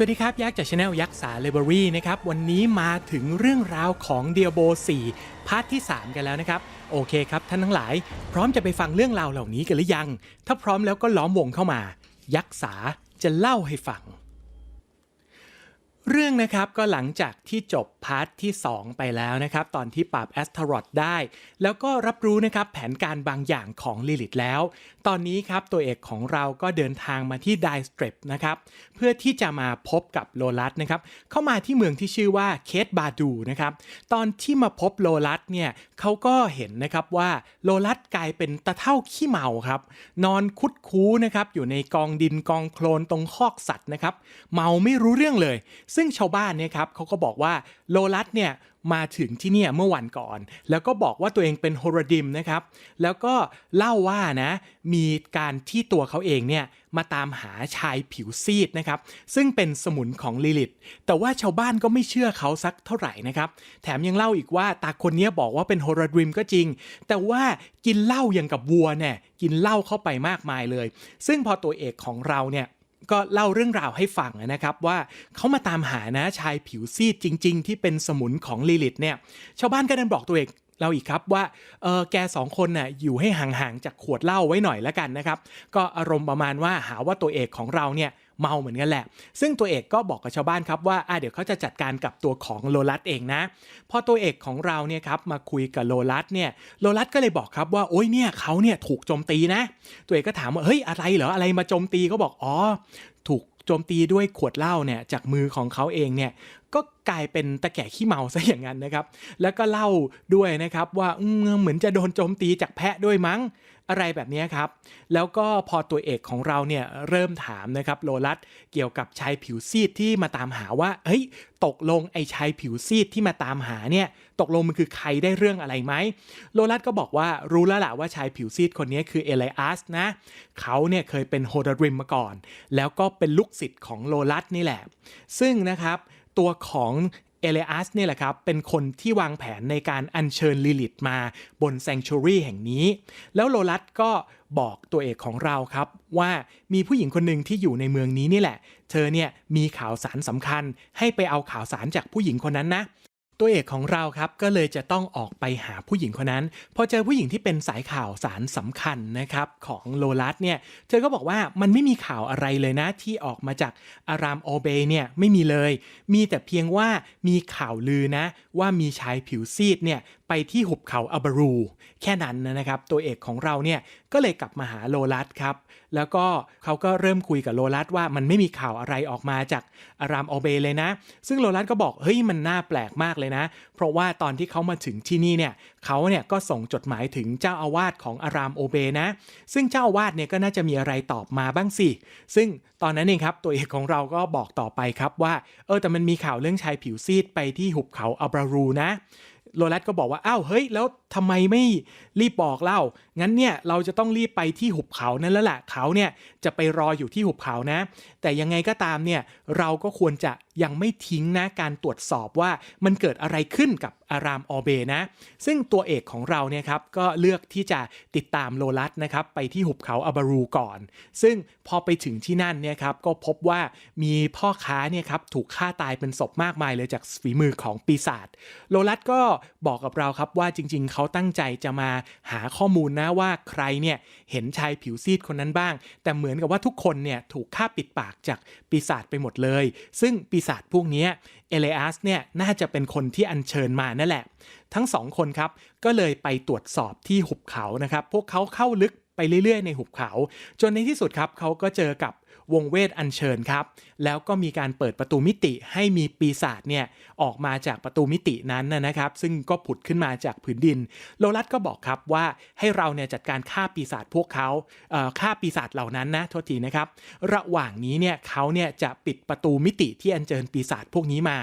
สวัสดีครับ ยักษ์จากช anel ยักษ์สาเลเบอรี่นะครับ วันนี้มาถึงเรื่องราวของเดียโบ4พาร์ทที่ 3 กันแล้วนะครับ โอเคครับ ท่านทั้งหลาย พร้อมจะไปฟังเรื่องราวเหล่านี้กันหรือยัง ถ้าพร้อมแล้วก็ล้อมวงเข้ามา ยักษ์สาจะเล่าให้ฟัง เรื่องนะครับก็หลังจากที่จบพาร์ทที่ 2 ไปแล้วนะครับ ตอนที่ปราบแอสทรอดได้ แล้วก็รับรู้นะครับแผนการบางอย่างของลิลิตแล้ว ตอนนี้ครับตัวเอกของเราก็เดินทางมาที่ไดสเตรปนะครับ เพื่อที่จะมาพบกับโลลัสนะครับ เข้ามาที่เมืองที่ชื่อว่าเคสบาดูนะครับ ตอนที่มาพบโลลัสเนี่ยเขาก็เห็นนะครับว่าโลลัสกลายเป็นตะเท่าขี้เมาครับ นอนคุดคู้นะครับอยู่ในกองดินกองโคลนตรงคอกสัตว์นะครับเมาไม่รู้เรื่องเลยซึ่งชาวบ้านเนี่ยครับเขาก็บอกว่าโลลัสเนี่ยมาถึงที่เนี่ยเมื่อวันก่อน แล้วก็บอกว่าตัวเองเป็นโฮรดิมนะครับ แล้วก็เล่าว่านะมีการที่ตัวเขาเองเนี่ยมาตามหาชายผิวซีดนะครับ ซึ่งเป็นสมุนของลิลิตแต่ว่าชาวบ้านก็ไม่เชื่อเขาสักเท่าไหร่นะครับ แถมยังเล่าอีกว่าตาคนนี้บอกว่าเป็นโฮรดิมก็จริง แต่ว่ากินเหล้าอย่างกับวัวเนี่ยกินเหล้าเข้าไปมากมายเลย ซึ่งพอตัวเอกของเราเนี่ย ก็เล่าเรื่องราวให้ฟังนะครับว่าเขามาตามหานะชายผิวซีดจริง ๆ ที่เป็นสมุนของลิลิตเนี่ยชาวบ้านก็ดันบอกตัวเองเราอีกครับว่าเออแกสองคนน่ะอยู่ให้ห่างๆจากขวดเหล้าไว้หน่อยแล้วกันนะครับ ก็อารมณ์ประมาณว่าหาว่าตัวเอกของเราเนี่ย เมาเหมือนกันแหละ ซึ่งตัวเอกก็บอกกับชาวบ้านครับว่าอะเดี๋ยวเขาจะจัดการกับตัวของโลลัสเองนะ พอตัวเอกของเราเนี่ยครับมาคุยกับโลลัสเนี่ยโลลัสก็เลยบอกครับว่าโอ้ยเนี่ยเขาเนี่ยถูกโจมตีนะ ตัวเอกก็ถามว่าเฮ้ยอะไรเหรออะไรมาโจมตีก็บอกอ๋อถูกโจมตีด้วยขวดเหล้าเนี่ยจากมือของเขาเองเนี่ย ก็กลายเป็นตะแก่ขี้เมาซะอย่างนั้นนะครับ แล้วก็เล่าด้วยนะครับว่าเหมือนจะโดนโจมตีจากแพะด้วยมั้งอะไรแบบนี้ครับ แล้วก็พอตัวเอกของเราเนี่ยเริ่มถามนะครับโลลัสเกี่ยวกับชายผิวซีดที่มาตามหาว่าเฮ้ยตกลงไอ้ชายผิวซีดที่มาตามหาเนี่ยตกลงมันคือใครได้เรื่องอะไรไหมโลลัสก็บอกว่ารู้แล้วล่ะว่าชายผิวซีดคนนี้คือเอไลอัสนะเขาเนี่ยเคยเป็นโฮดริมมาก่อน แล้วก็เป็นลูกศิษย์ของโลลัสนี่แหละ ซึ่งนะครับ ตัวของเอเลอัสเนี่ยแหละครับ เป็นคนที่วางแผนในการอัญเชิญลิลิตมาบนแซงชูรีแห่งนี้ แล้วโลลัสก็บอกตัวเอกของเราครับ ว่ามีผู้หญิงคนหนึ่งที่อยู่ในเมืองนี้นี่แหละ เธอเนี่ยมีข่าวสารสำคัญให้ไปเอาข่าวสารจากผู้หญิงคนนั้นนะ ตัวเอกของเราครับก็เลยจะต้องออกไปหาผู้หญิงคนนั้นพอเจอผู้หญิงที่เป็นสายข่าวสารสำคัญนะครับของโลลัสเนี่ยเธอก็บอกว่ามันไม่มีข่าวอะไรเลยนะที่ออกมาจากอารามโอเบเนี่ยไม่มีเลย มีแต่เพียงว่ามีข่าวลือนะว่ามีชายผิวซีดเนี่ยไปที่หุบเขาอับารู แค่นั้นนะครับตัวเอกของเราเนี่ยก็เลยกลับมาหาโลลัสครับ แล้วก็เขาก็เริ่มคุยกับโลลัสว่ามันไม่มีข่าวอะไรออกมาจากอารามโอเบเลยนะ ซึ่งโลลัสก็บอกเฮ้ยมันน่าแปลกมากเลยนะ เพราะว่าตอนที่เขามาถึงที่นี่เนี่ยเขาเนี่ยก็ส่งจดหมายถึงเจ้าอาวาสของอารามโอเบนะ ซึ่งเจ้าอาวาสเนี่ยก็น่าจะมีอะไรตอบมาบ้างสิ ซึ่งตอนนั้นเองครับตัวเอกของเราก็บอกต่อไปครับว่าเออแต่มันมีข่าวเรื่องชายผิวซีดไปที่หุบเขาอับรารูนะ โรแลตก็บอกว่า อ้าว เฮ้ย แล้วทำไมไม่รีบบอกเล่า งั้นเนี่ย เราจะต้องรีบไปที่หุบเขานั่นแล้วแหละเขาเนี่ยจะไปรออยู่ที่หุบเขานะ แต่ยังไงก็ตามเนี่ย เราก็ควรจะ ยังไม่ทิ้งนะการตรวจสอบว่ามันเกิดอะไรขึ้นกับอารามออเบนะ ซึ่งตัวเอกของเราเนี่ยครับก็เลือกที่จะติดตามโลลัสนะครับไปที่หุบเขาอับารูก่อน ซึ่งพอไปถึงที่นั่นเนี่ยครับก็พบว่ามีพ่อค้าเนี่ยครับถูกฆ่าตายเป็นศพมากมายเลยจากฝีมือของปีศาจโลลัสก็บอกกับเราครับว่าจริงๆ เขาตั้งใจจะมาหาข้อมูลนะว่าใครเนี่ยเห็นชายผิวซีดคนนั้นบ้าง แต่เหมือนกับว่าทุกคนเนี่ยถูกฆ่าปิดปากจากปีศาจไปหมดเลย ซึ่งปีศาจพวกนี้เอเลอัสเนี่ยน่าจะเป็นคนที่อัญเชิญมานั่นแหละ ทั้งสองคนครับ ก็เลยไปตรวจสอบที่หุบเขานะครับ พวกเขาเข้าลึกไปเรื่อยๆในหุบเขา จนในที่สุดครับเขาก็เจอกับ วงเวทอัญเชิญครับ แล้วก็มีการเปิดประตูมิติให้มีปีศาจเนี่ยออกมาจากประตูมิตินั้นนะครับ ซึ่งก็ผุดขึ้นมาจากผืนดิน โลลัสก็บอกครับว่าให้เราเนี่ยจัดการฆ่าปีศาจพวกเขาฆ่าปีศาจเหล่านั้นนะโทษทีนะครับ ระหว่างนี้เนี่ยเขาเนี่ยจะปิดประตูมิติที่อัญเชิญปีศาจพวกนี้มา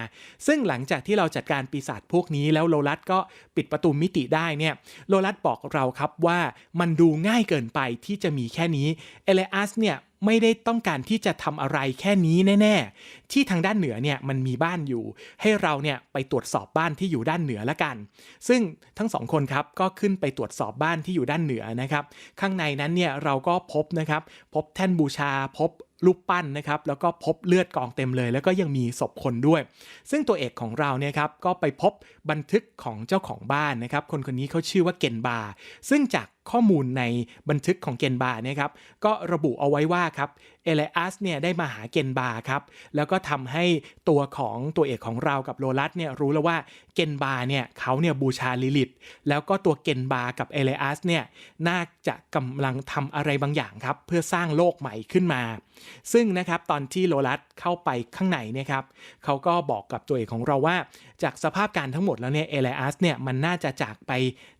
ซึ่งหลังจากที่เราจัดการปีศาจพวกนี้แล้วโลลัสก็ปิดประตูมิติได้เนี่ยโลลัสบอกเราครับว่ามันดูง่ายเกินไปที่จะมีแค่นี้เอเลอัสเนี่ยไม่ได้ต้องการที่จะทำอะไรแค่นี้แน่ๆ ที่ทางด้านเหนือเนี่ยมันมีบ้านอยู่ ให้เราเนี่ยไปตรวจสอบบ้านที่อยู่ด้านเหนือละกัน ซึ่งทั้งสองคนครับก็ขึ้นไปตรวจสอบบ้านที่อยู่ด้านเหนือนะครับ ข้างในนั้นเนี่ยเราก็พบนะครับ พบแท่นบูชาพบรูปปั้นนะครับแล้วก็พบเลือดกองเต็มเลย แล้วก็ยังมีศพคนด้วย ซึ่งตัวเอกของเราเนี่ยครับก็ไปพบบันทึกของเจ้าของบ้านนะครับ คนคนนี้เขาชื่อว่าเกนบา ซึ่งจาก ข้อมูลในบันทึกของเกนบาเนี่ยครับก็ระบุเอาไว้ว่าครับเอเลอัสเนี่ยได้มาหาเกนบาครับแล้วก็ทำให้ตัวของตัวเอกของเรากับโลลัสเนี่ยรู้แล้วว่าเกนบาเนี่ยเขาเนี่ยบูชาลิลิตแล้วก็ตัวเกนบากับเอเลอัสเนี่ยน่าจะกำลังทำอะไรบางอย่างครับเพื่อสร้างโลกใหม่ขึ้นมา ซึ่งนะครับตอนที่โลลัสเข้าไปข้างในเนี่ยครับเขาก็บอกกับตัวเอกของเราว่า จากสภาพการทั้งหมดแล้วเนี่ยเอเลอัสเนี่ยมันน่าจะจากไป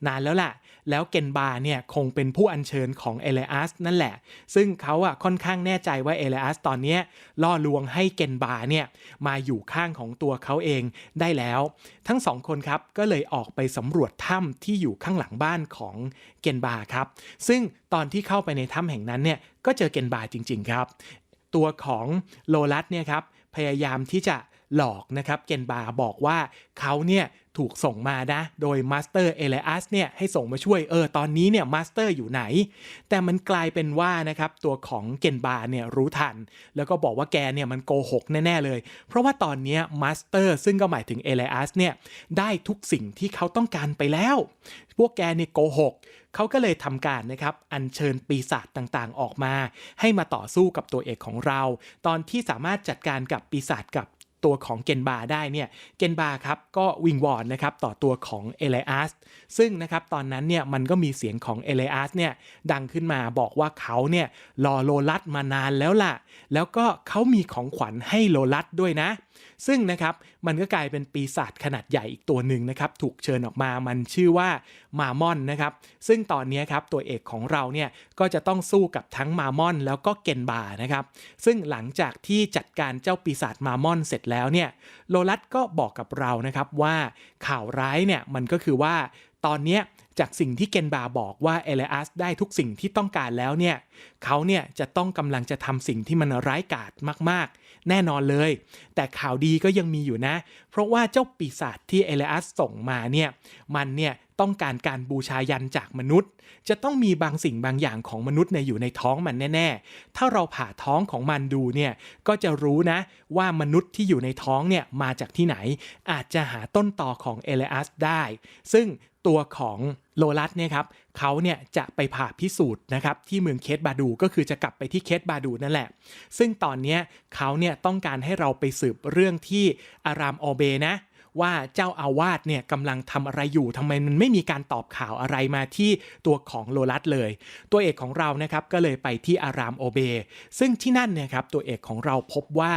นานแล้วล่ะ แล้วเกนบาเนี่ยคงเป็นผู้อัญเชิญของเอเลอัสนั่นแหละ ซึ่งเขาอะค่อนข้างแน่ใจว่าเอเลอัสตอนนี้ล่อลวงให้เกนบาเนี่ยมาอยู่ข้างของตัวเขาเองได้แล้ว ทั้งสองคนครับก็เลยออกไปสำรวจถ้ำที่อยู่ข้างหลังบ้านของเกนบาครับ ซึ่งตอนที่เข้าไปในถ้ำแห่งนั้นเนี่ยก็เจอเกนบาจริง ๆ ครับ ตัวของโลลัสเนี่ยครับพยายามที่จะหลอกนะครับเกนบาบอกว่าเขาเนี่ย ถูกส่งมานะ โดยมาสเตอร์เอเลอัสเนี่ยให้ส่งมาช่วยเออตอนนี้เนี่ยมาสเตอร์อยู่ไหน แต่มันกลายเป็นว่านะครับตัวของเกนบาเนี่ยรู้ทัน แล้วก็บอกว่าแกเนี่ยมันโกหกแน่ ๆ เลย เพราะว่าตอนนี้มาสเตอร์ซึ่งก็หมายถึงเอเลอัสเนี่ยได้ทุกสิ่งที่เขาต้องการไปแล้ว พวกแกเนี่ยโกหกเขาก็เลยทำการนะครับอัญเชิญปีศาจต่างๆออกมา ให้มาต่อสู้กับตัวเอกของเรา ตอนที่สามารถจัดการกับปีศาจกับ ตัวของเกนบาได้เนี่ยเกนบาครับก็วิงวอนนะครับต่อตัวของเอเลอัสซึ่งนะครับตอนนั้นเนี่ยมันก็มีเสียงของเอเลอัสเนี่ยดังขึ้นมาบอกว่าเขาเนี่ยรอโลลัสมานานแล้วล่ะ แล้วก็เขามีของขวัญให้โลลัสด้วยนะซึ่งนะครับมันก็กลายเป็นปีศาจขนาดใหญ่อีกตัวหนึ่งนะครับถูกเชิญออกมามันชื่อว่ามามอนนะครับซึ่งตอนนี้ครับตัวเอกของเราเนี่ยก็จะต้องสู้กับทั้งมามอนแล้วก็เกนบานะครับซึ่งหลังจากที่จัดการเจ้าปีศาจมามอนเสร็จแล้วเนี่ยโลลัสก็บอกกับเรานะครับว่าข่าวร้ายเนี่ยมันก็คือว่าตอนนี้จากสิ่งที่เกนบาบอกว่าเอเลอัสได้ทุกสิ่งที่ต้องการแล้วเนี่ยเขาเนี่ยจะต้องกำลังจะทำสิ่งที่มันร้ายกาจมากๆ แน่นอนเลย แต่ข่าวดีก็ยังมีอยู่นะ เพราะว่าเจ้าปีศาจที่เอเลอัสส่งมาเนี่ยมันเนี่ยต้องการการบูชายันจากมนุษย์ จะต้องมีบางสิ่งบางอย่างของมนุษย์ในอยู่ในท้องมันแน่ ๆ ถ้าเราผ่าท้องของมันดูเนี่ยก็จะรู้นะว่ามนุษย์ที่อยู่ในท้องเนี่ยมาจากที่ไหน อาจจะหาต้นต่อของเอเลอัสได้ ซึ่ง ตัวของโลลัสเนี่ยครับเขาเนี่ยจะไปผ่าพิสูจน์นะครับที่เมืองเคสบาดูก็คือจะกลับไปที่เคสบาดูนั่นแหละ ซึ่งตอนนี้เขาเนี่ยต้องการให้เราไปสืบเรื่องที่อารามออเบนะ ว่าเจ้าอาวาสเนี่ยกำลังทำอะไรอยู่ทำไมมันไม่มีการตอบข่าวอะไรมาที่ตัวของโลลัสเลย ตัวเอกของเรานะครับก็เลยไปที่อารามโอเบ ซึ่งที่นั่นเนี่ยครับตัวเอกของเราพบว่า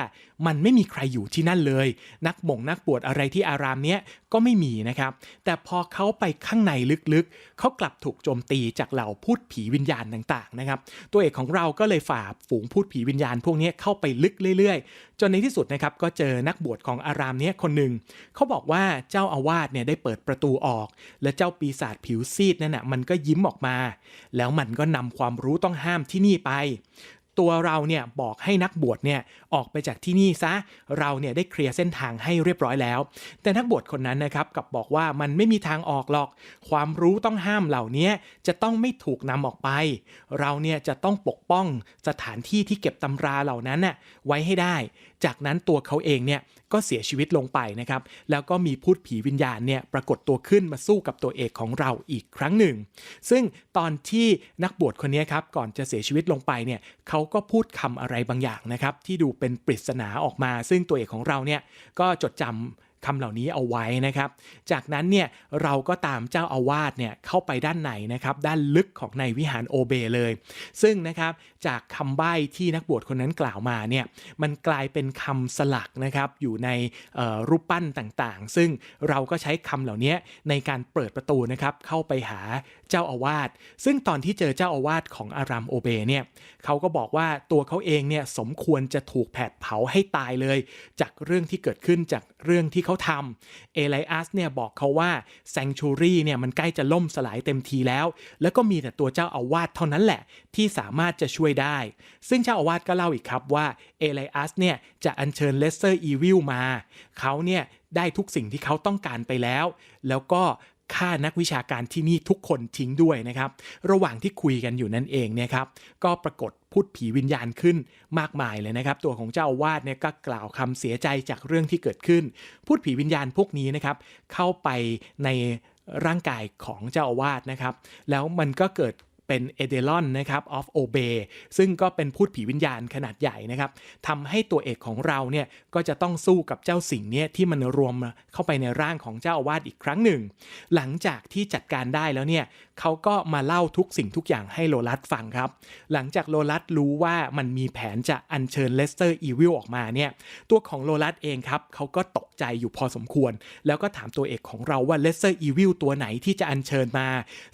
มันไม่มีใครอยู่ที่นั่นเลย นักบ่งนักบวชอะไรที่อารามเนี้ยก็ไม่มีนะครับ แต่พอเขาไปข้างในลึกๆ เขากลับถูกโจมตีจากเหล่าพูดผีวิญญาณต่างๆนะครับ ตัวเอกของเราก็เลยฝ่าฝูงพูดผีวิญญาณพวกนี้เข้าไปลึกเรื่อยๆ จนในที่สุดนะครับก็เจอนักบวชของอารามเนี้ยคนหนึ่งเขาบอกว่าเจ้าอาวาสเนี่ยได้เปิดประตูออก และเจ้าปีศาจผิวซีดนั่นน่ะมันก็ยิ้มออกมา แล้วมันก็นำความรู้ต้องห้ามที่นี่ไป ตัวเราเนี่ยบอกให้นักบวชเนี่ยออกไปจากที่นี่ซะเราเนี่ยได้เคลียร์เส้นทางให้เรียบร้อยแล้ว แต่นักบวชคนนั้นนะครับกลับบอกว่ามันไม่มีทางออกหรอก ความรู้ต้องห้ามเหล่านี้จะต้องไม่ถูกนำออกไป เราเนี่ยจะต้องปกป้องสถานที่ที่เก็บตำราเหล่านั้นน่ะไว้ให้ได้ จากนั้นตัวเขาเองเนี่ยก็เสียชีวิตลงไปนะครับ แล้วก็มีพูดผีวิญญาณเนี่ยปรากฏตัวขึ้นมาสู้กับตัวเอกของเราอีกครั้งหนึ่ง ซึ่งตอนที่นักบวชคนนี้ครับก่อนจะเสียชีวิตลงไปเนี่ยเขาก็พูดคำอะไรบางอย่างนะครับที่ดูเป็นปริศนาออกมา ซึ่งตัวเอกของเราเนี่ยก็จดจำ คำเหล่านี้เอาไว้นะครับ จากนั้นเนี่ยเราก็ตามเจ้าอาวาสเนี่ยเข้าไปด้านในนะครับด้านลึกของในวิหารโอเบเลย ซึ่งนะครับจากคำใบ้ที่นักบวชคนนั้นกล่าวมาเนี่ยมันกลายเป็นคำสลักนะครับอยู่ในรูปปั้นต่างๆ ซึ่งเราก็ใช้คำเหล่านี้ในการเปิดประตูนะครับเข้าไปหาเจ้าอาวาสซึ่งตอนที่เจอเจ้าอาวาสของอารามโอเบเนี่ยเขาก็บอกว่าตัวเขาเองเนี่ยสมควรจะถูกแผดเผาให้ตายเลย จากเรื่องที่เกิดขึ้นจากเรื่องที่เขาทำเอไลอัสเนี่ยบอกเขาว่าแซงชูรี่เนี่ยมันใกล้จะล่มสลายเต็มทีแล้ว แล้วก็มีแต่ตัวเจ้าอาวาสเท่านั้นแหละ ที่สามารถจะช่วยได้ ซึ่งเจ้าอาวาสก็เล่าอีกครับว่าเอไลอัสเนี่ยจะอัญเชิญเลสเตอร์อีวิลมา เขาเนี่ยได้ทุกสิ่งที่เขาต้องการไปแล้ว แล้วก็ ค่านักวิชาการที่นี่ทุกคนทิ้งด้วยนะครับ ระหว่างที่คุยกันอยู่นั่นเองเนี่ยครับก็ปรากฏพูดผีวิญญาณขึ้นมากมายเลยนะครับ ตัวของเจ้าอาวาสเนี่ยก็กล่าวคำเสียใจจากเรื่องที่เกิดขึ้น พูดผีวิญญาณพวกนี้นะครับ เข้าไปในร่างกายของเจ้าอาวาสนะครับ แล้วมันก็เกิด เป็นเอเดลอนนะครับออฟโอเบซึ่งก็เป็นพูดผีวิญญาณขนาดใหญ่นะครับทำให้ตัวเอกของเราเนี่ยก็จะต้องสู้กับเจ้าสิ่งเนี้ที่มันรวมเข้าไปในร่างของเจ้าอาวาสอีกครั้งหนึ่ง หลังจากที่จัดการได้แล้วเนี่ย เขาก็มาเล่าทุกสิ่งทุกอย่างให้โลลัสฟังครับ หลังจากโลลัสรู้ว่ามันมีแผนจะอัญเชิญเลสเตอร์อีวิลออกมาเนี่ยตัวของโลลัสเองครับเขาก็ตกใจอยู่พอสมควร แล้วก็ถามตัวเอกของเราว่าเลสเตอร์อีวิลตัวไหนที่จะอัญเชิญมา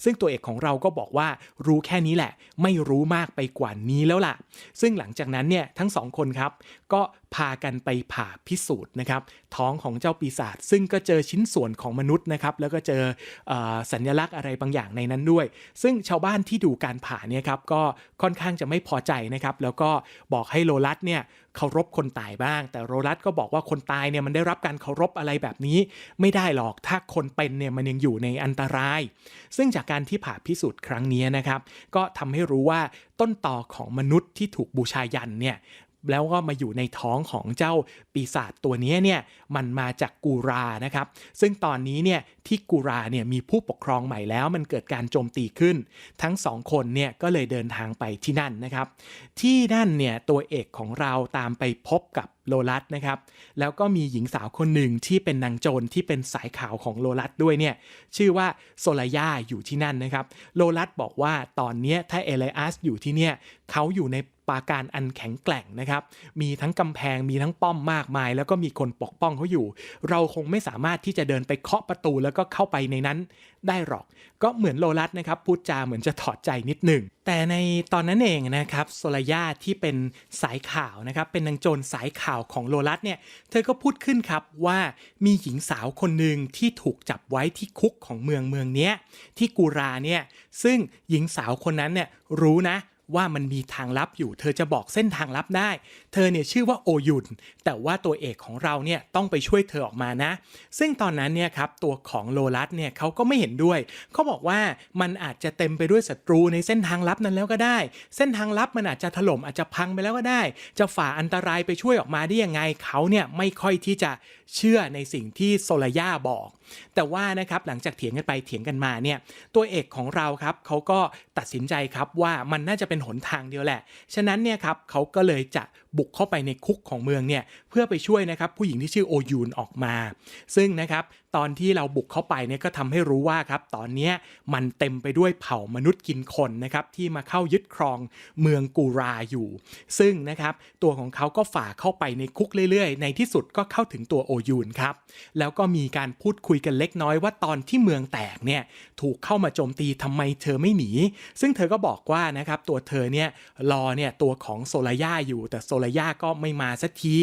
ซึ่งตัวเอกของเราก็บอกว่ารู้แค่นี้แหละ ไม่รู้มากไปกว่านี้แล้วล่ะ ซึ่งหลังจากนั้นเนี่ยทั้งสองคนครับก็ พากันไปผ่าพิสูจน์นะครับท้องของเจ้าปีศาจซึ่งก็เจอชิ้นส่วนของมนุษย์นะครับแล้วก็เจออสัญลักษณ์อะไรบางอย่างในนั้นด้วย ซึ่งชาวบ้านที่ดูการผ่าเนี่ยครับก็ค่อนข้างจะไม่พอใจนะครับแล้วก็บอกให้โลลัสเนี่ยเคารพคนตายบ้าง แต่โรลัสก็บอกว่าคนตายเนี่ยมันได้รับการเคารพอะไรแบบนี้ ไม่ได้หรอกถ้าคนเป็นเนี่ยมันยังอยู่ในอันตราย ซึ่งจากการที่ผ่าพิสูจน์ครั้งนี้นะครับ ก็ทำให้รู้ว่าต้นต่อของมนุษย์ที่ถูกบูชายันเนี่ย แล้วก็มาอยู่ในท้องของเจ้าปีศาจตัวนี้เนี่ยมันมาจากกูรานะครับ ซึ่งตอนนี้เนี่ยที่กูราเนี่ยมีผู้ปกครองใหม่แล้ว มันเกิดการโจมตีขึ้น ทั้งสองคนเนี่ยก็เลยเดินทางไปที่นั่นนะครับ ที่นั่นเนี่ยตัวเอกของเราตามไปพบกับ โลลัสนะครับ แล้วก็มีหญิงสาวคนหนึ่งที่เป็นนางโจรที่เป็นสายขาวของโลลัสด้วยเนี่ย ชื่อว่าโซลาย่าอยู่ที่นั่นนะครับ โลลัสบอกว่าตอนนี้ถ้าเอเลอัสอยู่ที่เนี่ยเขาอยู่ในปราการอันแข็งแกร่งนะครับ มีทั้งกำแพง มีทั้งป้อมมากมาย แล้วก็มีคนปกป้องเขาอยู่ เราคงไม่สามารถที่จะเดินไปเคาะประตูแล้วก็เข้าไปในนั้นได้หรอก ก็เหมือนโลลัสนะครับพูดจาเหมือนจะถอดใจนิดหนึ่ง แต่ในตอนนั้นเองนะครับโซลาย่าที่เป็นสายข่าวนะครับเป็นนางโจรสายข่าวของโลลัสเนี่ยเธอก็พูดขึ้นครับว่ามีหญิงสาวคนหนึ่งที่ถูกจับไว้ที่คุกของเมืองเมืองนี้ที่กูราเนี่ยซึ่งหญิงสาวคนนั้นเนี่ยรู้นะ ว่ามันมีทางลับอยู่ เธอจะบอกเส้นทางลับได้ เธอเนี่ยชื่อว่าโอยุน แต่ว่าตัวเอกของเราเนี่ยต้องไปช่วยเธอออกมานะ ซึ่งตอนนั้นเนี่ยครับตัวของโลลัสเนี่ยเขาก็ไม่เห็นด้วย เขาบอกว่ามันอาจจะเต็มไปด้วยศัตรูในเส้นทางลับนั้นแล้วก็ได้ เส้นทางลับมันอาจจะถล่มอาจจะพังไปแล้วก็ได้ จะฝ่าอันตรายไปช่วยออกมาได้ยังไงเขาเนี่ยไม่ค่อยที่จะเชื่อในสิ่งที่โซลาย่าบอกแต่ว่านะครับหลังจากเถียงกันไปเถียงกันมาเนี่ยตัวเอกของเราครับเขาก็ตัดสินใจครับว่ามันน่าจะเป็นหนทางเดียวแหละ ฉะนั้นเนี่ยครับเขาก็เลยจะ บุกเข้าไปในคุกของเมืองเนี่ยเพื่อไปช่วยนะครับผู้หญิงที่ชื่อโอยูนออกมา ซึ่งนะครับตอนที่เราบุกเข้าไปเนี่ยก็ทำให้รู้ว่าครับตอนนี้มันเต็มไปด้วยเผ่ามนุษย์กินคนนะครับที่มาเข้ายึดครองเมืองกูราอยู่ ซึ่งนะครับตัวของเขาก็ฝ่าเข้าไปในคุกเรื่อยๆ ในที่สุดก็เข้าถึงตัวโอยูนครับแล้วก็มีการพูดคุยกันเล็กน้อยว่าตอนที่เมืองแตกเนี่ยถูกเข้ามาโจมตีทำไมเธอไม่หนี ซึ่งเธอก็บอกว่านะครับตัวเธอเนี่ยรอเนี่ยตัวของโซลาย่าอยู่แต่โซลรยาก็ไม่มาสักที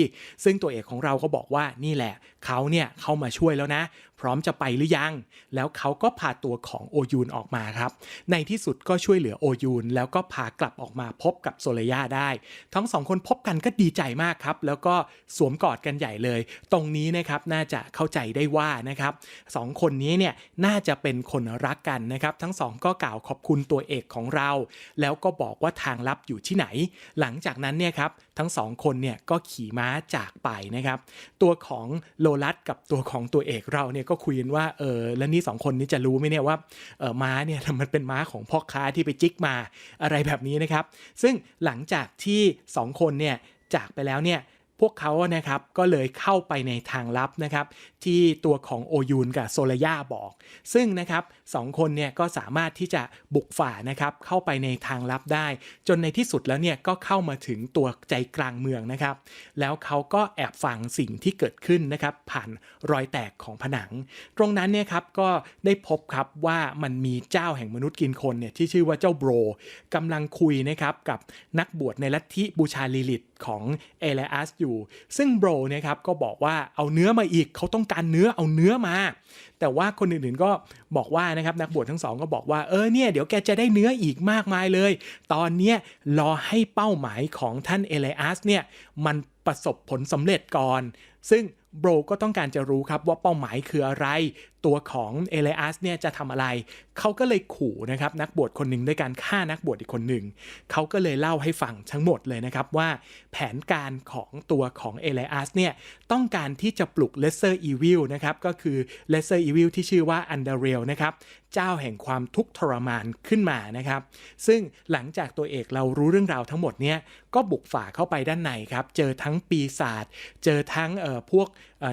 ซึ่งตัวเอกของเราก็บอกว่านี่แหละ เขาเนี่ยเข้ามาช่วยแล้วนะ พร้อมจะไปหรือยัง แล้วเขาก็พาตัวของโอยูนออกมาครับ ในที่สุดก็ช่วยเหลือโอยูนแล้วก็พากลับออกมาพบกับโซเลยาได้ ทั้งสองคนพบกันก็ดีใจมากครับ แล้วก็สวมกอดกันใหญ่เลย ตรงนี้นะครับน่าจะเข้าใจได้ว่านะครับสองคนนี้เนี่ยน่าจะเป็นคนรักกันนะครับ ทั้งสองก็กล่าวขอบคุณตัวเอกของเรา แล้วก็บอกว่าทางลับอยู่ที่ไหน หลังจากนั้นเนี่ยครับทั้งสองคนเนี่ยก็ขี่ม้าจากไปนะครับ ตัวของโลลัสกับตัวของตัวเอกเราเนี่ยก็คุยกันว่าเออแล้วนี่สองคนนี้จะรู้ไหมเนี่ยว่าเออม้าเนี่ยมันเป็นม้าของพ่อค้าที่ไปจิกมาอะไรแบบนี้นะครับ ซึ่งหลังจากที่สองคนเนี่ยจากไปแล้วเนี่ย พวกเขานะครับก็เลยเข้าไปในทางลับนะครับที่ตัวของโอยูนกับโซลย่าบอก ซึ่งนะครับสองคนเนี่ยก็สามารถที่จะบุกฝ่านะครับเข้าไปในทางลับได้ จนในที่สุดแล้วเนี่ยก็เข้ามาถึงตัวใจกลางเมืองนะครับ แล้วเขาก็แอบฟังสิ่งที่เกิดขึ้นนะครับผ่านรอยแตกของผนัง ตรงนั้นเนี่ยครับก็ได้พบครับว่ามันมีเจ้าแห่งมนุษย์กินคนเนี่ยที่ชื่อว่าเจ้าโบรกำลังคุยนะครับกับนักบวชในลัทธิบูชาลิลิต ของเอเลอัสอยู่ ซึ่งโบรนะครับก็บอกว่าเอาเนื้อมาอีกเขาต้องการเนื้อเอาเนื้อมา แต่ว่าคนอื่นๆก็บอกว่านะครับนักบวชทั้งสองก็บอกว่าเออเนี่ยเดี๋ยวแกจะได้เนื้ออีกมากมายเลย ตอนเนี้ยรอให้เป้าหมายของท่านเอเลอัสเนี่ยมันประสบผลสำเร็จก่อน ซึ่ง โบรก็ต้องการจะรู้ครับว่าเป้าหมายคืออะไร ตัวของเอเลอัสเนี่ยจะทำอะไร เขาก็เลยขู่นะครับนักบวชคนหนึ่งด้วยการฆ่านักบวชอีกคนหนึ่ง เขาก็เลยเล่าให้ฟังทั้งหมดเลยนะครับว่า แผนการของตัวของเอเลอัสเนี่ยต้องการที่จะปลุกเลเซอร์อีวิลนะครับก็คือเลเซอร์อีวิลที่ชื่อว่าอันเดเรลนะครับ เจ้าแห่งความทุกข์ทรมานขึ้นมานะครับ ซึ่งหลังจากตัวเอกเรารู้เรื่องราวทั้งหมดเนี่ยก็บุกฝ่าเข้าไปด้านในครับ เจอทั้งปีศาจเจอทั้งพวก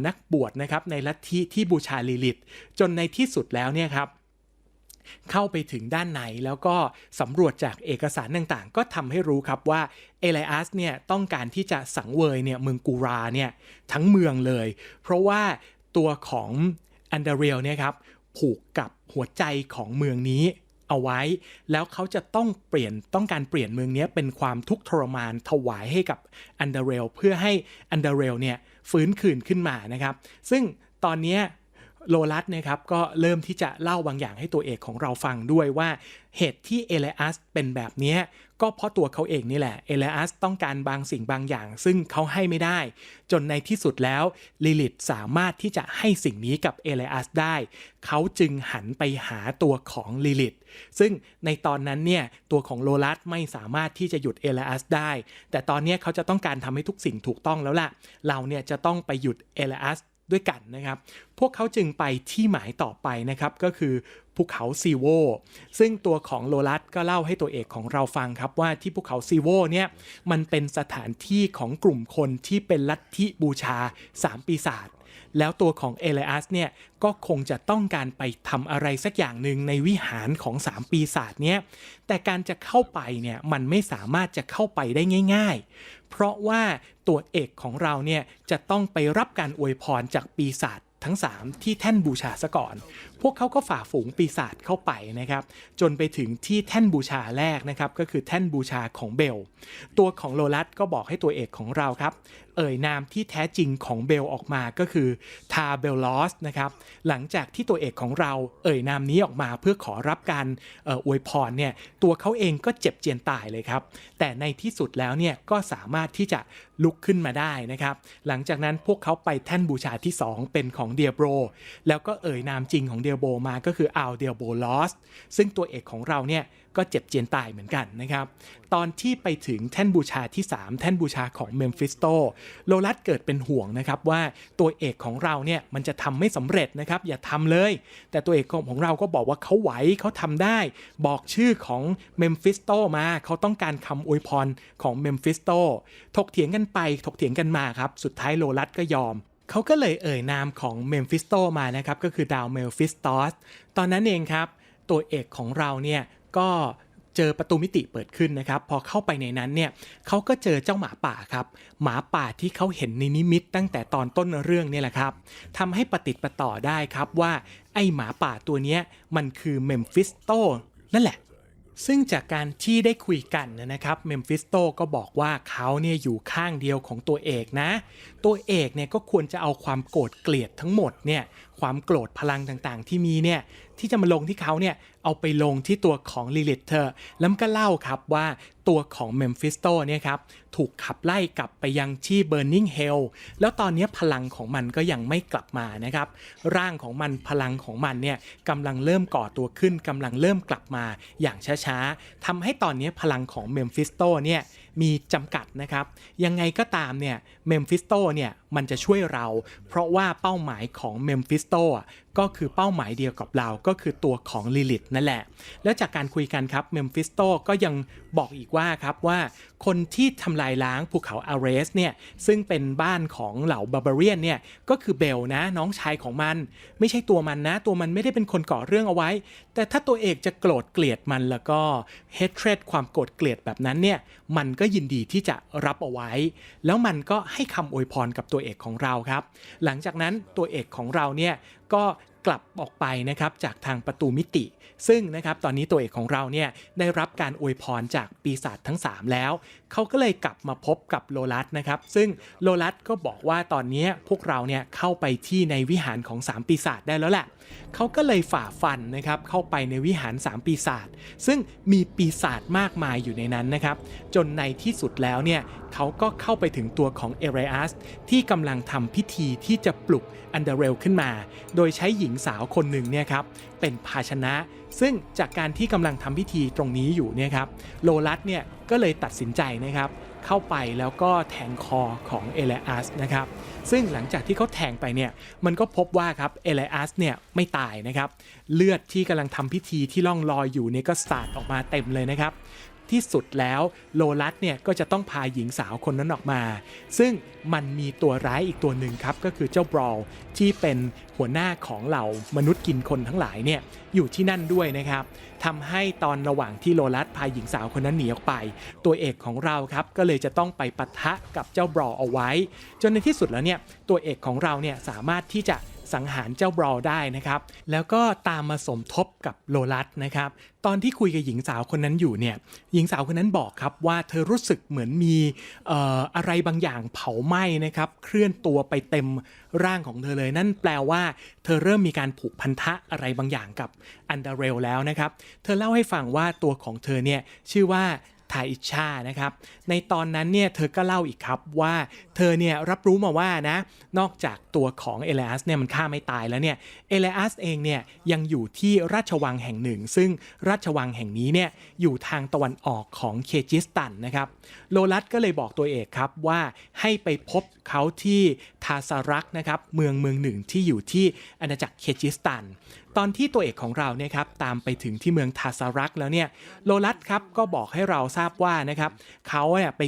นักบวชนะครับในลัทธิที่บูชาลิลิต จนในที่สุดแล้วเนี่ยครับเข้าไปถึงด้านในแล้วก็สำรวจจากเอกสารต่างๆ ก็ทำให้รู้ครับว่าเอไลอัสเนี่ยต้องการที่จะสังเวยเนี่ยเมืองกูราเนี่ยทั้งเมืองเลย เพราะว่าตัวของอันเดเรลเนี่ยครับผูกกับ หัวใจของเมืองนี้เอาไว้ แล้วเขาจะต้องเปลี่ยนต้องการเปลี่ยนเมืองนี้เป็นความทุกข์ทรมานถวายให้กับอันเดเรลเพื่อให้อันเดเรลเนี่ยฟื้นคืนขึ้นมานะครับ ซึ่งตอนนี้ โลลัสนะครับก็เริ่มที่จะเล่าบางอย่างให้ตัวเอกของเราฟังด้วยว่าเหตุที่เอเลอัสเป็นแบบนี้ก็เพราะตัวเขาเองนี่แหละเอเลอัสต้องการบางสิ่งบางอย่าง ซึ่งเขาให้ไม่ได้ จนในที่สุดแล้วลิลิตสามารถที่จะให้สิ่งนี้กับเอเลอัสได้ เขาจึงหันไปหาตัวของลิลิตซึ่งในตอนนั้นเนี่ยตัวของโลลัสไม่สามารถที่จะหยุดเอเลอัสได้ แต่ตอนนี้เขาจะต้องการทำให้ทุกสิ่งถูกต้องแล้วล่ะ เราเนี่ยจะต้องไปหยุดเอเลอัส ด้วยกันนะครับ พวกเขาจึงไปที่หมายต่อไปนะครับก็คือ ภูเขาซีโวซึ่งตัวของโลลัสก็เล่าให้ตัวเอกของเราฟังครับว่าที่ภูเขาซีโวเนี่ยมันเป็นสถานที่ของกลุ่มคนที่เป็นลัทธิบูชา3ปีศาจแล้วตัวของเอเลอัสเนี่ยก็คงจะต้องการไปทำอะไรสักอย่างหนึ่งในวิหารของ3ปีศาจเนี้ยแต่การจะเข้าไปเนี่ยมันไม่สามารถจะเข้าไปได้ง่าย ๆ เพราะว่าตัวเอกของเราเนี่ยจะต้องไปรับการอวยพรจากปีศาจทั้ง 3 ที่แท่นบูชาซะก่อน พวกเขาก็ฝ่าฝูงปีศาจเข้าไปนะครับ จนไปถึงที่แท่นบูชาแรกนะครับก็คือแท่นบูชาของเบล ตัวของโลลัสก็บอกให้ตัวเอกของเราครับ เอ่ยนามที่แท้จริงของเบลออกมาก็คือทาเบลลอสนะครับหลังจากที่ตัวเอกของเราเอ่ยนามนี้ออกมาเพื่อขอรับการเอ่ออวยพรเนี่ยตัวเขาเองก็เจ็บเจียนตายเลยครับ แต่ในที่สุดแล้วเนี่ยก็สามารถที่จะลุกขึ้นมาได้นะครับ หลังจากนั้นพวกเขาไปแท่นบูชาที่ 2 เป็นของเดียโบรแล้วก็เอ่ยนามจริงของเดียโบมาก็คืออัลเดียโบลอสซึ่งตัวเอกของเราเนี่ยก็เจ็บเจียนตายเหมือนกันนะครับ ตอนที่ไปถึงแท่นบูชาที่ 3 แท่นบูชาของเมมฟิสโตโลลัสเกิดเป็นห่วงนะครับว่าตัวเอกของเราเนี่ยมันจะทำไม่สำเร็จนะครับ อย่าทำเลย แต่ตัวเอกของเราก็บอกว่าเขาไหวเขาทำได้ บอกชื่อของเมมฟิสโตมาเขาต้องการคำอวยพรของเมมฟิสโตถกเถียงกันไปถกเถียงกันมาครับ สุดท้ายโลลัสก็ยอม เขาก็เลยเอ่ยนามของเมมฟิสโตมานะครับก็คือดาวเมลฟิสตอสตอนนั้นเองครับ ตัวเอกของเราเนี่ยก็เจอประตูมิติเปิดขึ้นนะครับ พอเข้าไปในนั้นเนี่ยเขาก็เจอเจ้าหมาป่าครับ หมาป่าที่เขาเห็นในนิมิตตั้งแต่ตอนต้นเรื่องเนี่ยแหละครับทำให้ปฏิดประต่อได้ครับว่า ไอหมาป่าตัวเนี้ยมันคือเมมฟิสโตนั่นแหละซึ่งจากการที่ได้คุยกันนะครับเมมฟิสโตก็บอกว่าเขาเนี่ยอยู่ข้างเดียวของตัวเอกนะตัวเอกเนี่ยก็ควรจะเอาความโกรธเกลียดทั้งหมดเนี่ยความโกรธพลังต่างๆ ที่มีเนี่ยที่จะมาลงที่เขาเนี่ยเอาไปลงที่ตัวของลิลิตเธอ แล้วมันก็เล่าครับว่าตัวของเมมฟิสโตเนี่ยครับถูกขับไล่กลับไปยังที่เบ r ร์นิงเฮลแล้วตอนนี้พลังของมันก็ยังไม่กลับมานะครับร่างของมันพลังของมันเนี่ยกำลังเริ่มก่อตัวขึ้นกำลังเริ่มกลับมาอย่างช้าๆทำให้ตอนนี้พลังของเมมฟิสโตเนี่ย มีจำกัดนะครับ ยังไงก็ตามเนี่ยเมมฟิสโตเนี่ยมันจะช่วยเรา เพราะว่าเป้าหมายของเมมฟิสโต ก็คือเป้าหมายเดียวกับเราก็คือตัวของลิลิตนั่นแหละ แล้วจากการคุยกันครับเมมฟิสโตก็ยังบอกอีกว่าครับว่าคนที่ทำลายล้างภูเขาอาเรสเนี่ยซึ่งเป็นบ้านของเหล่าบาบาเรียนเนี่ยก็คือเบลนะน้องชายของมัน ไม่ใช่ตัวมันนะ ตัวมันไม่ได้เป็นคนก่อเรื่องเอาไว้ แต่ถ้าตัวเอกจะโกรธเกลียดมันแล้วก็เฮ t เ e ดความโกรธเกลียดแบบนั้นเนี่ยมันก็ยินดีที่จะรับเอาไว้ แล้วมันก็ให้คำอวยพรกับตัวเอกของเราครับ หลังจากนั้นตัวเอกของเราเนี่ยก็ back. กลับออกไปนะครับจากทางประตูมิติ ซึ่งนะครับตอนนี้ตัวเอกของเราเนี่ยได้รับการอวยพรจากปีศาจทั้ง 3 แล้ว เขาก็เลยกลับมาพบกับโลลัสนะครับซึ่งโลลัสก็บอกว่าตอนนี้พวกเราเนี่ยเข้าไปที่ในวิหารของ 3 ปีศาจได้แล้วแหละเขาก็เลยฝ่าฟันนะครับเข้าไปในวิหาร 3 ปีศาจซึ่งมีปีศาจมากมายอยู่ในนั้นนะครับจนในที่สุดแล้วเนี่ยเขาก็เข้าไปถึงตัวของเอเรอัสที่กำลังทำพิธีที่จะปลุกอันเดอร์เรลขึ้นมา โดยใช้หญิงญิงสาวคนหนึ่งเนี่ยครับเป็นภาชนะ ซึ่งจากการที่กำลังทำพิธีตรงนี้อยู่เนี่ยครับโลลัสเนี่ยก็เลยตัดสินใจนะครับเข้าไปแล้วก็แทงคอของเอเลอัสนะครับซึ่งหลังจากที่เขาแทงไปเนี่ยมันก็พบว่าครับเอเลอัสเนี่ยไม่ตายนะครับเลือดที่กำลังทำพิธีที่ล่องลอยอยู่เนี่ยก็สาดออกมาเต็มเลยนะครับ ที่สุดแล้วโลลัสเนี่ยก็จะต้องพาหญิงสาวคนนั้นออกมา ซึ่งมันมีตัวร้ายอีกตัวหนึ่งครับ ก็คือเจ้าบรอลที่เป็นหัวหน้าของเหล่ามนุษย์กินคนทั้งหลายเนี่ยอยู่ที่นั่นด้วยนะครับทำให้ตอนระหว่างที่โลลัสพาหญิงสาวคนนั้นหนีออกไป ตัวเอกของเราครับก็เลยจะต้องไปปะทะกับเจ้าบรอลเอาไว้ จนในที่สุดแล้วเนี่ยตัวเอกของเราเนี่ยสามารถที่จะ สังหารเจ้าบรอได้นะครับ แล้วก็ตามมาสมทบกับโลลัสนะครับ ตอนที่คุยกับหญิงสาวคนนั้นอยู่เนี่ย หญิงสาวคนนั้นบอกครับว่าเธอรู้สึกเหมือนมีอออะไรบางอย่างเผาไหม้นะครับ เคลื่อนตัวไปเต็มร่างของเธอเลย นั่นแปลว่า เธอเริ่มมีการผูกพันธะอะไรบางอย่างกับอันดาเรลแล้วนะครับ เธอเล่าให้ฟังว่าตัวของเธอเนี่ยชื่อว่า ทาอิชานะครับ ในตอนนั้นเนี่ยเธอก็เล่าอีกครับว่าเธอเนี่ยรับรู้มาว่านะ นอกจากตัวของเอเลอัสเนี่ยมันฆ่าไม่ตายแล้วเนี่ยเอเลอัสเองเนี่ยยังอยู่ที่ราชวังแห่งหนึ่ง ซึ่งราชวังแห่งนี้เนี่ยอยู่ทางตะวันออกของเคจิสตันนะครับโลลัสก็เลยบอกตัวเอกครับว่าให้ไปพบเขาที่ทาสารักนะครับเมืองเมืองหนึ่งที่อยู่ที่อาณาจักรเคจิสตันตอนที่ตัวเอกของเราเนี่ยครับตามไปถึงที่เมืองทาสารักแล้วเนี่ยโลลัสครับก็บอกให้เราทราบว่านะครับเขาเนี่ยไป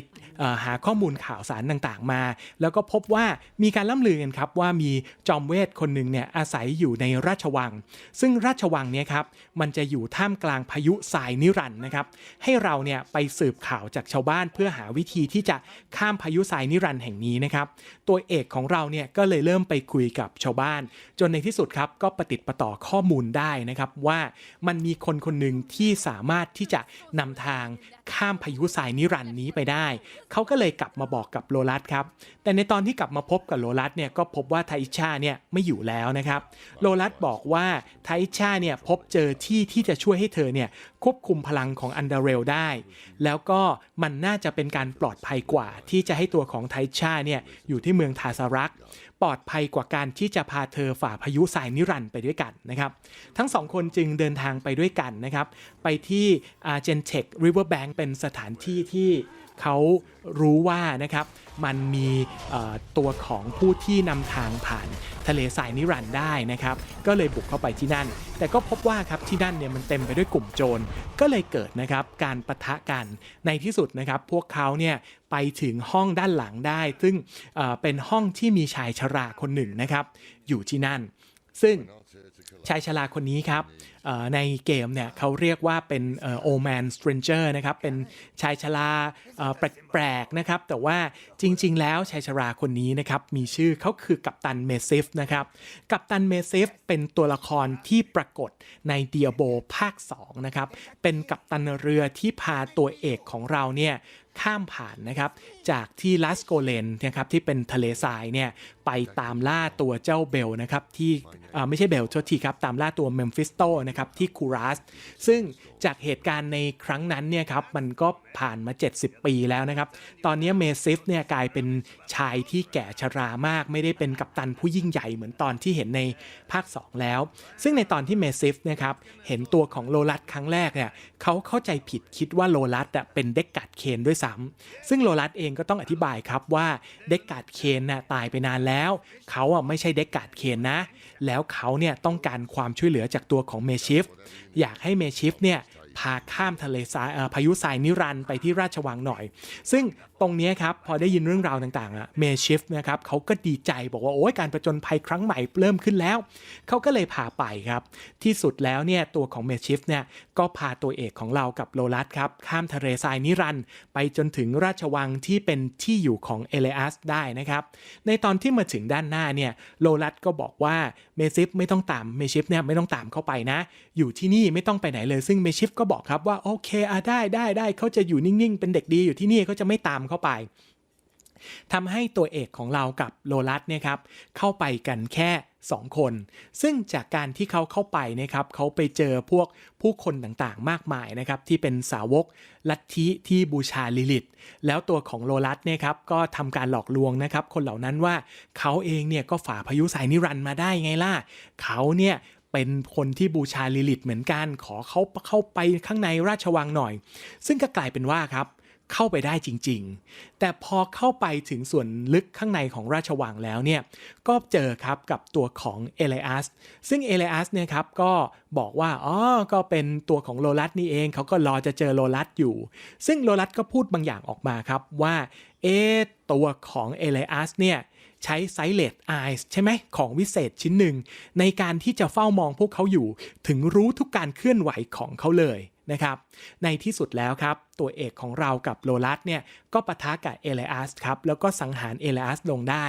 หาข้อมูลข่าวสารต่างๆมา แล้วก็พบว่ามีการล่ำลือกันครับว่ามีจอมเวทคนหนึ่งเนี่ยอาศัยอยู่ในราชวัง ซึ่งราชวังเนี่ยครับมันจะอยู่ท่ามกลางพายุทรายนิรันต์นะครับให้เราเนี่ยไปสืบข่าวจากชาวบ้านเพื่อหาวิธีที่จะข้ามพายุทรายนิรันต์แห่งนี้นะครับตัวเอกของเราเนี่ยก็เลยเริ่มไปคุยกับชาวบ้าน จนในที่สุดครับก็ประติดประต่อขข้อมูลได้นะครับว่ามันมีคนคนหนึ่งที่สามารถที่จะนำทางข้ามพายุทรายนิรันดร์นี้ไปได้ เขาก็เลยกลับมาบอกกับโลลัสครับ แต่ในตอนที่กลับมาพบกับโลลัสเนี่ยก็พบว่าไทอิชาเนี่ยไม่อยู่แล้วนะครับ โลลัสบอกว่าไทอิชาเนี่ยพบเจอที่ที่จะช่วยให้เธอเนี่ยควบคุมพลังของอันดาเรลได้ แล้วก็มันน่าจะเป็นการปลอดภัยกว่า ที่จะให้ตัวของไทอิชาเนี่ยอยู่ที่เมืองทาสารัก ปลอดภัยกว่าการที่จะพาเธอฝ่าพายุสายนิรันด์ไปด้วยกันนะครับทั้งสองคนจึงเดินทางไปด้วยกันนะครับไปที่อาเจนเทคริเวอร์แบงเป็นสถานที่ที่ เขารู้ว่านะครับมันมีตัวของผู้ที่นำทางผ่านทะเลทรายนิรันดร์ได้นะครับ ก็เลยบุกเข้าไปที่นั่น แต่ก็พบว่าครับที่นั่นเนี่ยมันเต็มไปด้วยกลุ่มโจร ก็เลยเกิดนะครับการปะทะกัน ในที่สุดนะครับพวกเขาเนี่ยไปถึงห้องด้านหลังได้ ซึ่งเเป็นห้องที่มีชายชราคนหนึ่งนะครับอยู่ที่นั่น ซึ่ง ชายชราคนนี้ครับในเกมเนี่ยเขาเรียกว่าเป็นโอแมนสเตรนเจอร์นะครับเป็นชายชราแปลกๆนะครับแต่ว่าจริง ๆ แล้วชายชราคนนี้นะครับมีชื่อเขาคือกัปตันเมซิฟนะครับกัปตันเมซิฟเป็นตัวละครที่ปรากฏในเดียโบภาค2นะครับเป็นกัปตันเรือที่พาตัวเอกของเราเนี่ยข้ามผ่านนะครับ จากที่ลัสโกเลนนะครับที่เป็นทะเลทรายเนี่ยไปตามล่าตัวเจ้าเบลนะครับที่ไม่ใช่เบลโทษทีครับตามล่าตัวเมมฟิสโตนะครับที่คูรัสซึ่งจากเหตุการณ์ในครั้งนั้นเนี่ยครับมันก็ผ่านมา 70 ปีแล้วนะครับ ตอนนี้เมซิฟเนี่ยกลายเป็นชายที่แก่ชรามาก ไม่ได้เป็นกัปตันผู้ยิ่งใหญ่เหมือนตอนที่เห็นในภาค 2 แล้ว ซึ่งในตอนที่เมซิฟเนะครับเห็นตัวของโลลัสครั้งแรกเนี่ยเขาเข้าใจผิดคิดว่าโลลัสอะเป็นเด็กกัดเคนด้วยซ้ำซึ่งโลลัสเองก็ต้องอธิบายครับว่าเด็กกาดเคนน่ะตายไปนานแล้ว เขาอะไม่ใช่เด็กกาดเคนนะ แล้วเขาเนี่ยต้องการความช่วยเหลือจากตัวของเมชิฟอยากให้เมชิฟเนี่ย พาข้ามทะเลทรายพายุทรายนิรันต์ไปที่ราชวังหน่อย ซึ่งตรงนี้ครับพอได้ยินเรื่องราวต่างๆอะเมชิฟนะครับเขาก็ดีใจบอกว่าโอ้ยการประจนภัยครั้งใหม่เริ่มขึ้นแล้ว เขาก็เลยพาไปครับ ที่สุดแล้วเนี่ยตัวของเมชิฟเนี่ยก็พาตัวเอกของเรากับโลลัสครับข้ามทะเลทรายนิรันต์ไปจนถึงราชวังที่เป็นที่อยู่ของเอเลอัสได้นะครับในตอนที่มาถึงด้านหน้าเนี่ยโลลัสก็บอกว่าเมซิฟไม่ต้องตามเมชิฟเนี่ยไม่ต้องตามเข้าไปนะ อยู่ที่นี่ไม่ต้องไปไหนเลยซึ่งเมชิฟก็บอกครับว่าโอเคอะได้ได้ได้เขาจะอยู่นิ่งๆ เป็นเด็กดีอยู่ที่นี่เขาจะไม่ตามเข้าไปทำให้ตัวเอกของเรากับโลลัสเนี่ยครับเข้าไปกันแค่ 2 คน ซึ่งจากการที่เขาเข้าไปนะครับเขาไปเจอพวกผู้คนต่างๆ มากมายนะครับที่เป็นสาวกลัทธิที่บูชาลิลิตแล้วตัวของโลลัสเนี่ยครับก็ทำการหลอกลวงนะครับ คนเหล่านั้นว่าเขาเองเนี่ยก็ฝ่าพายุสายนิรันต์มาได้ไงล่ะเขาเนี่ย เป็นคนที่บูชาลิลิตเหมือนกัน ขอเขาเข้าไปข้างในราชวังหน่อย ซึ่งก็กลายเป็นว่าครับเข้าไปได้จริง ๆ แต่พอเข้าไปถึงส่วนลึกข้างในของราชวังแล้วเนี่ย ก็เจอครับกับตัวของเอเลอัส ซึ่งเอเลอัสเนี่ยครับก็บอกว่า อ๋อ ก็เป็นตัวของโลลัสนี่เอง เขาก็รอจะเจอโลลัสอยู่ ซึ่งโลลัสก็พูดบางอย่างออกมาครับว่า เอตัวของเอเลอัสเนี่ย ใช้ไซเลตไอส์ใช่ไหมของวิเศษชิ้นหนึ่ง ในการที่จะเฝ้ามองพวกเขาอยู่ถึงรู้ทุกการเคลื่อนไหวของเขาเลย นะครับ ในที่สุดแล้วครับ ตัวเอกของเรากับโลลัสเนี่ยก็ปะทะกับเอเลอัสครับ แล้วก็สังหารเอเลอัสลงได้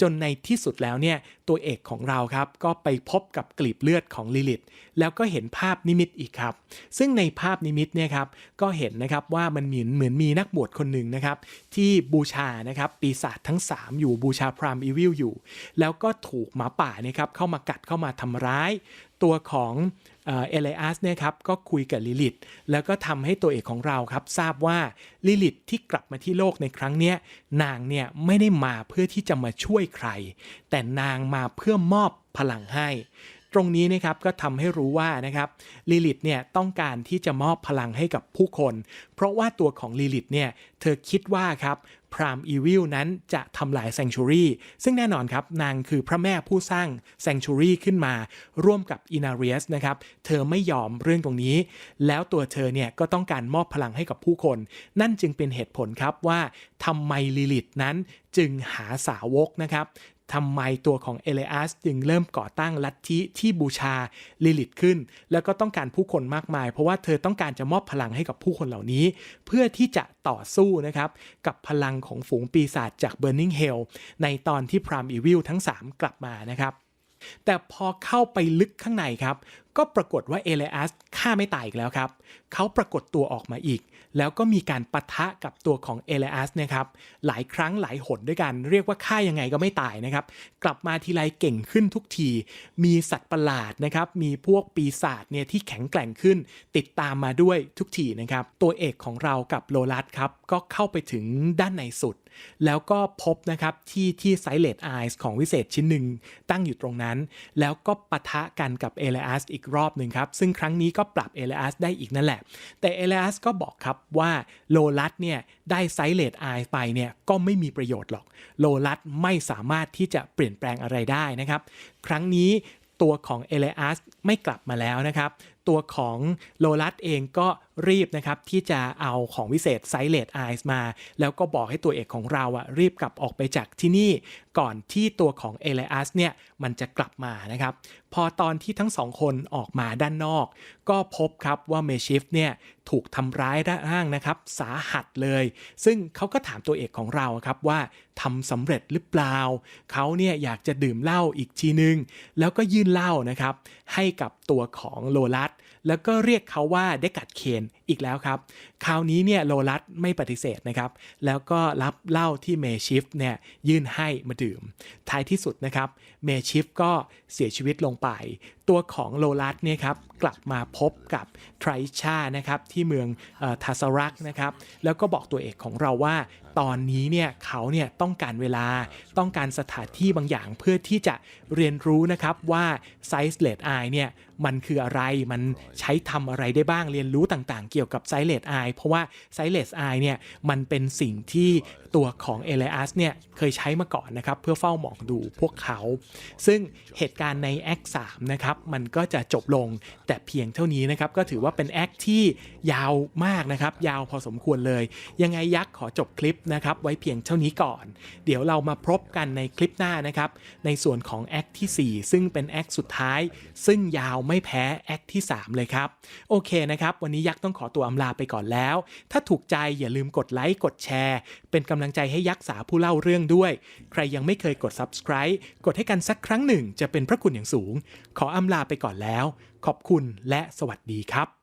จนในที่สุดแล้วเนี่ยตัวเอกของเราครับก็ไปพบกับกลีบเลือดของลิลิตแล้วก็เห็นภาพนิมิตอีกครับ ซึ่งในภาพนิมิตเนี่ยครับก็เห็นนะครับว่ามันเหมือนเหมือนมีนักบวชคนหนึ่งนะครับ ที่บูชานะครับปีศาจทั้ง 3 อยู่บูชาพรามอีวิลอยู่ แล้วก็ถูกหมาป่านะครับเข้ามากัดเข้ามาทำร้าย ตัวของเอเลอัสเนี่ยครับก็คุยกับลิลิตแล้วก็ทำให้ตัวเอกของเราครับทราบว่าลิลิตที่กลับมาที่โลกในครั้งเนี้ยนางเนี่ยไม่ได้มาเพื่อที่จะมาช่วยใคร แต่นางมาเพื่อมอบพลังให้ ตรงนี้นะครับก็ทำให้รู้ว่านะครับลิลิตเนี่ยต้องการที่จะมอบพลังให้กับผู้คน เพราะว่าตัวของลิลิตเนี่ยเธอคิดว่าครับพรามอีวิลนั้นจะทำลายแซงชูรีซึ่งแน่นอนครับนางคือพระแม่ผู้สร้างแซงชูรีขึ้นมา ร่วมกับอินาเรียสนะครับ เธอไม่ยอมเรื่องตรงนี้ แล้วตัวเธอเนี่ยก็ต้องการมอบพลังให้กับผู้คน นั่นจึงเป็นเหตุผลครับว่าทำไมลิลิตนั้นจึงหาสาวกนะครับ ทำไมตัวของเอเลอัสจึงเริ่มก่อตั้งลัทธิที่บูชาลิลิตขึ้น แล้วก็ต้องการผู้คนมากมาย เพราะว่าเธอต้องการจะมอบพลังให้กับผู้คนเหล่านี้ เพื่อที่จะต่อสู้นะครับกับพลังของฝูงปีศาจจาก Burning Hell ในตอนที่พรามอีวิลทั้ง 3 กลับมานะครับ แต่พอเข้าไปลึกข้างในครับ ก็ปรากฏว่าเอเลอัสฆ่าไม่ตายอีกแล้วครับเขาปรากฏตัวออกมาอีก แล้วก็มีการปะทะกับตัวของเอเลอัสนะครับหลายครั้งหลายหนด้วยกัน เรียกว่าฆ่ายังไงก็ไม่ตายนะครับ กลับมาทีไรเก่งขึ้นทุกที มีสัตว์ประหลาดนะครับ มีพวกปีศาจเนี่ยที่แข็งแกร่งขึ้น ติดตามมาด้วยทุกทีนะครับ ตัวเอกของเรากับโลลัสครับก็เข้าไปถึงด้านในสุด แล้วก็พบนะครับที่ที่ไซเลตไอส์ของวิเศษชิ้นหนึ่งตั้งอยู่ตรงนั้น แล้วก็ปะทะกันกับเอเลอัสอีกรอบหนึ่งครับ ซึ่งครั้งนี้ก็ปรับเอเลอัสได้อีกนั่นแหละ แต่เอเลอัสก็บอกครับว่าโลลัสเนี่ยได้ไซเลตไอส์ไปเนี่ยก็ไม่มีประโยชน์หรอก โลลัสไม่สามารถที่จะเปลี่ยนแปลงอะไรได้นะครับ ครั้งนี้ตัวของเอเลอัสไม่กลับมาแล้วนะครับ ตัวของโลลัสเองก็รีบนะครับที่จะเอาของวิเศษไซเลตไอส์มา แล้วก็บอกให้ตัวเอกของเราอะรีบกลับออกไปจากที่นี่ ก่อนที่ตัวของเอเลอัสเนี่ยมันจะกลับมานะครับ พอตอนที่ทั้งสองคนออกมาด้านนอก ก็พบครับว่าเมชิฟเนี่ยถูกทำร้ายร่างนะครับ สาหัสเลย ซึ่งเขาก็ถามตัวเอกของเราครับว่าทำสำเร็จหรือเปล่า เขาเนี่ยอยากจะดื่มเหล้าอีกทีนึง แล้วก็ยื่นเหล้านะครับ ให้กับตัวของโลลัสแล้วก็เรียกเขาว่าเดกัดเคนอีกแล้วครับ คราวนี้เนี่ยโลลัสไม่ปฏิเสธนะครับ แล้วก็รับเหล้าที่เมชิฟเนี่ยยื่นให้มาดื่ม ท้ายที่สุดนะครับเมชิฟก็เสียชีวิตลงไป ตัวของโลลัสเนี่ยครับกลับมาพบกับไทรชานะครับที่เมืองออทาสรักนะครับแล้วก็บอกตัวเอกของเราว่า ตอนนี้เนี่ยเขาเนี่ยต้องการเวลาต้องการสถานที่บางอย่างเพื่อที่จะเรียนรู้นะครับว่าไซส์เลดไอเนี่ยมันคืออะไรมันใช้ทำอะไรได้บ้างเรียนรู้ต่างๆ เกี่ยวกับไซเลสไอเพราะว่าไซเลสไอเนี่ยมันเป็นสิ่งที่ตัวของเอเลอัสเนี่ยเคยใช้มาก่อนนะครับเพื่อเฝ้ามองดูพวกเขา ซึ่งเหตุการณ์ในแอค3นะครับมันก็จะจบลงแต่เพียงเท่านี้นะครับก็ถือว่าเป็นแอคที่ยาวมากนะครับยาวพอสมควรเลย ยังไงยักษ์ขอจบคลิปนะครับไว้เพียงเท่านี้ก่อน เดี๋ยวเรามาพบกันในคลิปหน้านะครับในส่วนของแอคที่ 4 ซึ่งเป็นแอคสุดท้าย ซึ่งยาวไม่แพ้แอคที่ 3 เลยครับ โอเคนะครับ วันนี้ยักษ์ต้องขอตัวอำลาไปก่อนแล้ว ถ้าถูกใจอย่าลืมกดไลค์กดแชร์เป็นกำลังใจให้ยักษ์สาผู้เล่าเรื่องด้วย ใครยังไม่เคยกด subscribe กดให้กันสักครั้งหนึ่งจะเป็นพระคุณอย่างสูง ขออำลาไปก่อนแล้ว ขอบคุณและสวัสดีครับ